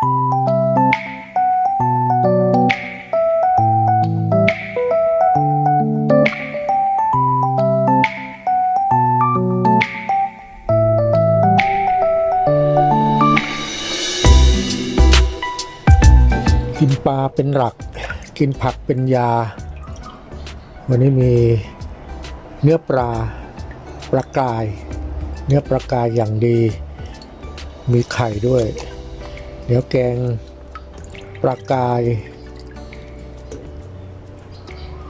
กินปลาเป็นหลัก กินผักเป็นยา วันนี้มีเนื้อปลาปลากาย เนื้อปลากายอย่างดี มีไข่ด้วย เดี๋ยวแกงปลากาย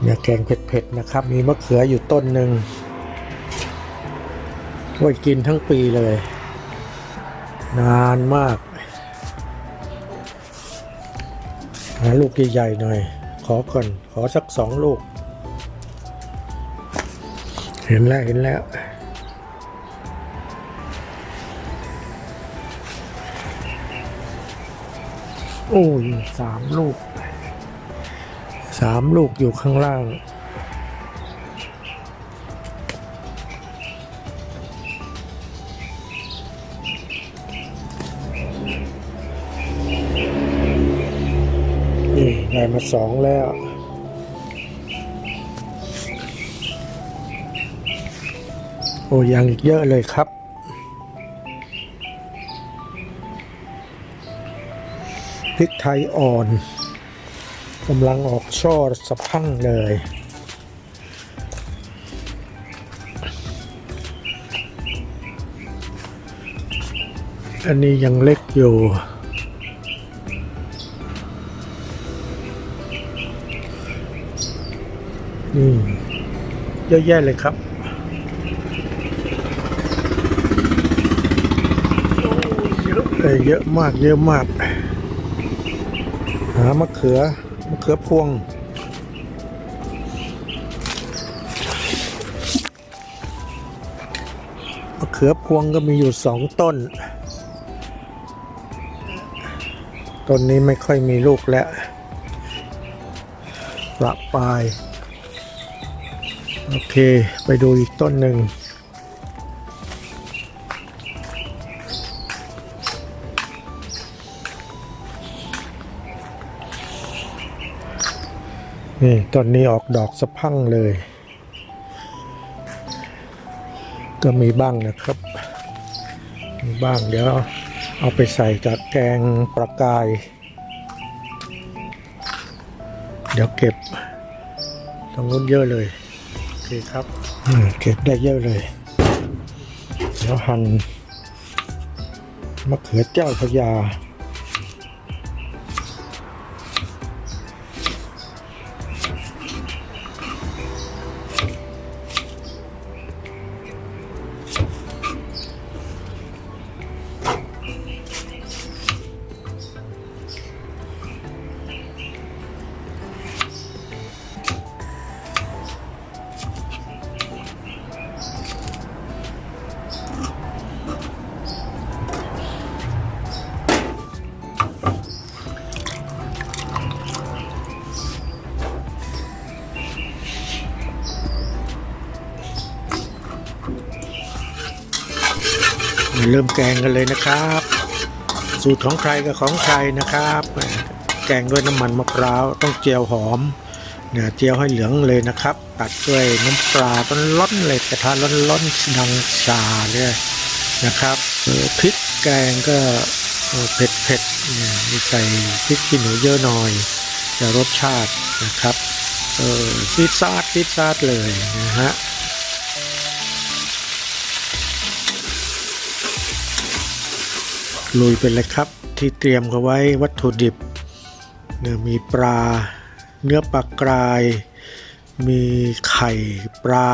เนี่ยแกงเผ็ดๆนะครับ มีมะเขืออยู่ต้นหนึ่งไว้กินทั้งปีเลย นานมากหาลูกใหญ่ๆหน่อย ขอก่อน ขอสักสองลูก เห็นแล้วเห็นแล้ว โอ้ยสามลูกสามลูกอยู่ข้างล่าง นี่ได้มาสองแล้วโอ้ยังอีกเยอะเลยครับ ริกไทยอ่อนกำลังออกช่อสะพั่งเลย อันนี้ยังเล็กอยู่ นี่เยอะแยะเลยครับเยอะเยอะมากเยอะมากามะเขือมะเขือพวง มะเขือพวงก็มีอยู่สองต้น ต้นนี้ไม่ค่อยมีลูกแล้วประปลาย โอเค ไปดูอีกต้นหนึ่ง นี่ต้นนี้ออกดอกสะพั่งเลย ก็มีบ้างนะครับ มีบ้างเดี๋ยวเอาไปใส่กับแกงปลากาย เดี๋ยวเก็บตรงนู้นเยอะเลยโอเคครับเก็บได้เยอะเลย เดี๋ยวหั่นมะเขือเจ้าพระ ยาเริ่มแกงกันเลยนะครับ สูตรของใครกับของใครนะครับ แกงด้วยน้ำมันมะพร้าวต้องเจียวหอมเนี่ยเจียวให้เหลืองเลยนะครับ ตัดด้วยน้ำปลาต้นล้นเลยกระทะล้นๆดังชาเลยนะครับพริกแกงก็เผ็ดเผ็ดเนี่ยมีใส่พริกขี้หนูเยอะหน่อยจะรสชาตินะครับซีดซาดซีดซาดเลยนะฮะ ลุยไปเลยครับที่เตรียมเขาไว้วัตถุดิบเนี่ยมีปลา เนื้อปลากราย มีไข่ปลา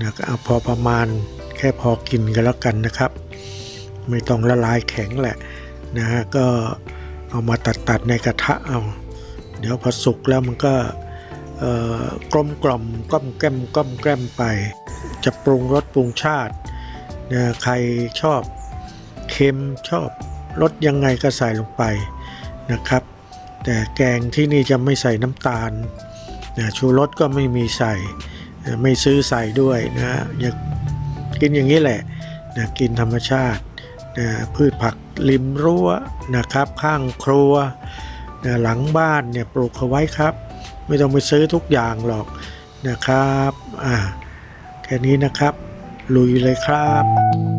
นะก็เอาพอประมาณแค่พอกินกันแล้วกันนะครับ ไม่ต้องละลายแข็งแหละนะฮะก็เอามาตัดตัดๆในกระทะเอา เดี๋ยวพอสุกแล้วมันก็เอ่อกลมกล่อมก้อมแก้มก้อมแก้มไป จะปรุงรสปรุงชาตินะใครชอบ ค็มชอบรสยังไงก็ใส่ลงไปนะครับ แต่แกงที่นี่จะไม่ใส่น้ำตาลนะชูรสก็ไม่มีใส่ไม่ซื้อใส่ด้วยนะอยากกินอย่างนี้แหละนะกินธรรมชาตินะพืชผักริมรั้วนะครับ ข้างครัวนะหลังบ้านเนี่ยปลูกเอาไว้ครับ ไม่ต้องไปซื้อทุกอย่างหรอกนะครับอ่าแค่นี้นะครับ ลุยเลยครับ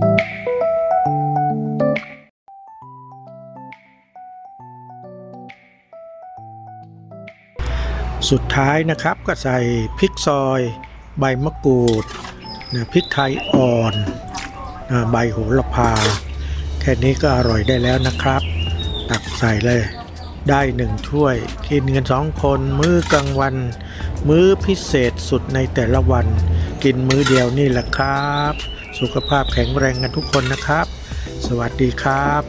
สุดท้ายนะครับก็ใส่พริกซอย ใบมะกรูดนะพริกไทยอ่อนนะใบโหระพา แค่นี้ก็อร่อยได้แล้วนะครับ ตักใส่เลยได้หนึ่งถ้วย กินกันสองคนมื้อกลางวัน มื้อพิเศษสุดในแต่ละวัน กินมื้อเดียวนี่แหละครับ สุขภาพแข็งแรงกันทุกคนนะครับ สวัสดีครับ